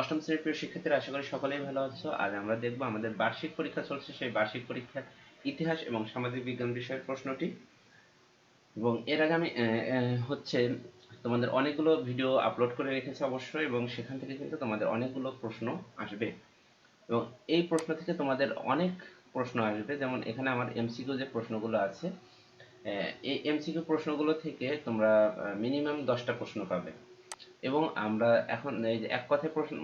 অষ্টম শ্রেণির প্রিয় শিক্ষার্থীরা, আশা করি সকলেই ভালো আছো। আজ আমরা দেখব আমাদের বার্ষিক পরীক্ষা চলছে, সেই বার্ষিক পরীক্ষার ইতিহাস এবং সামাজিক বিজ্ঞান বিষয়ের প্রশ্নটি। এবং এর আগে আমি হচ্ছে তোমাদের অনেকগুলো ভিডিও আপলোড করে রেখেছি অবশ্যই, এবং সেখান থেকে কিন্তু তোমাদের অনেকগুলো প্রশ্ন আসবে। এবং এই প্রশ্ন থেকে তোমাদের অনেক প্রশ্ন আসবে। যেমন এখানে আমার এমসিকিউ যে প্রশ্নগুলো আছে এই এমসিকিউ প্রশ্নগুলো থেকে তোমরা মিনিমাম দশটা প্রশ্ন পাবে। এবং আমরা এখন এই যে এক কথায় প্রশ্ন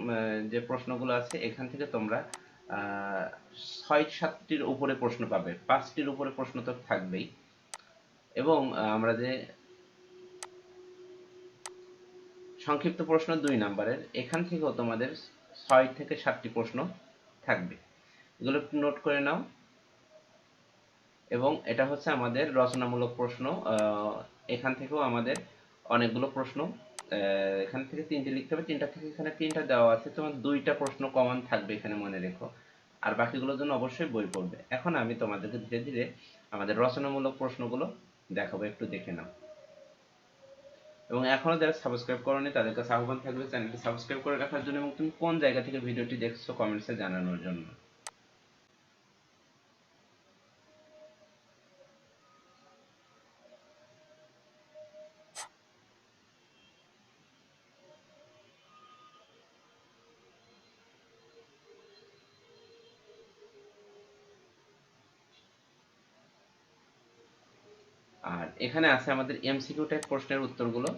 যে প্রশ্নগুলো আছে, এখান থেকে তোমরা ছয় সাতটির উপরে প্রশ্ন পাবে। পাঁচটির উপরে প্রশ্ন তো থাকবেই। এবং আমরা যে সংক্ষিপ্ত প্রশ্ন দুই নাম্বারের, এখান থেকেও তোমাদের ছয় থেকে সাতটি প্রশ্ন থাকবে। এগুলো একটু নোট করে নাও। এবং এটা হচ্ছে আমাদের রচনামূলক প্রশ্ন এখান থেকেও আমাদের অনেকগুলো প্রশ্ন এখান থেকে তিনটে লিখতে হবে। তিনটা থেকে এখানে তিনটা দেওয়া আছে। তোমার দুইটা প্রশ্ন কমন থাকবে এখানে মনে রেখো। আর বাকিগুলোর জন্য অবশ্যই বই পড়বে। এখন আমি তোমাদেরকে ধীরে ধীরে আমাদের রচনামূলক প্রশ্নগুলো দেখাবো। একটু দেখে নাও। এবং এখনও যারা সাবস্ক্রাইব করোনি তাদের কাছে আহ্বান থাকবে চ্যানেলটি সাবস্ক্রাইব করে রাখার জন্য এবং তুমি কোন জায়গা থেকে ভিডিওটি দেখছ কমেন্টসে জানানোর জন্য। আর এখানে আছে আমাদের এমসিকিউ টাইপ প্রশ্নের উত্তরগুলো।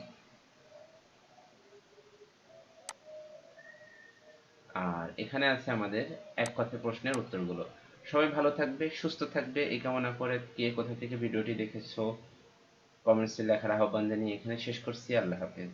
আর এখানে আছে আমাদের এক কথায় প্রশ্নের উত্তরগুলো। সবাই ভালো থাকবে, সুস্থ থাকবে, এই কামনা করে কে কোথা থেকে ভিডিওটি দেখেছ কমেন্টসে লেখার আহ্বান জানিয়ে এখানে শেষ করছি। আল্লাহ হাফেজ।